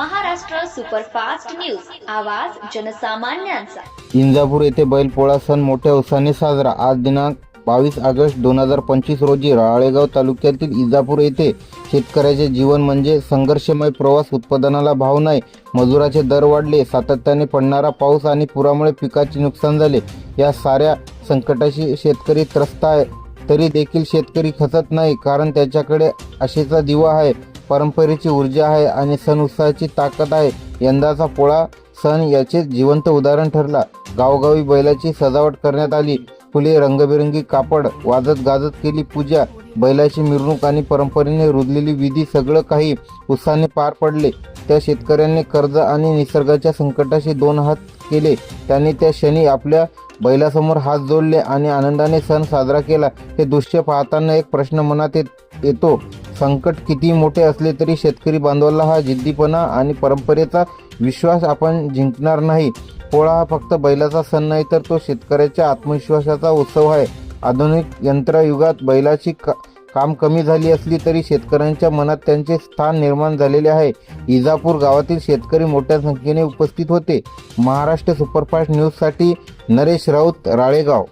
Superfast news. आवाज जनसामान्यांचा. इंजापूर येथे बैलपोळा सण मोठ्या उत्साहाने साजरा. आज दिनांक बावीस ऑगस्ट दोन हजार पंचवीस रोजी राळेगाव तालुक्यातील इजापूर येथे शेतकऱ्याचे जीवन म्हणजे संघर्षमय प्रवास उत्पादनाला भाव नाही. मजुराचे दर वाढले सातत्याने पडणारा पाऊस आणि पुरामुळे पिकाचे नुकसान झाले. या साऱ्या संकटाशी शेतकरी त्रस्त आहे. तरी देखील शेतकरी खचत नाही कारण त्याच्याकडे आशेचा दिवा आहे परंपरेची ऊर्जा आहे आणि सण उत्साहाची ताकद आहे. यंदाचा पोळा सण याचे जिवंत उदाहरण ठरला. गावोगावी बैलाची सजावट करण्यात आली. फुले रंगबिरंगी कापड वाजत गाजत केली पूजा बैलाची मिरवणूक आणि परंपरेने रुजलेली विधी सगळं काही उत्साहाने पार पडले. त्या शेतकऱ्यांनी कर्ज आणि निसर्गाच्या संकटाशी दोन हात केले. त्यांनी त्या क्षणी आपल्या बैलासमोर हात जोडले आणि आनंदाने सण साजरा केला. हे दृश्य पाहताना एक प्रश्न मनात येत येतो. संकट किती मोठे असले तरी शेतकरी बांधवाला हा जिद्दीपणा आणि परंपरेचा विश्वास आपण जिंकणार नाही. पोळा हा फक्त बैलाचा सण नाही तर तो शेतकऱ्याच्या आत्मविश्वासाचा उत्सव आहे. आधुनिक यंत्रयुगात बैलाची का काम कमी झाली असली तरी शेतकऱ्यांच्या मनात त्यांचे स्थान निर्माण झालेले आहे. इजापूर गावातील शेतकरी मोठ्या संख्येने उपस्थित होते. महाराष्ट्र सुपरफास्ट न्यूजसाठी नरेश राऊत राळेगाव.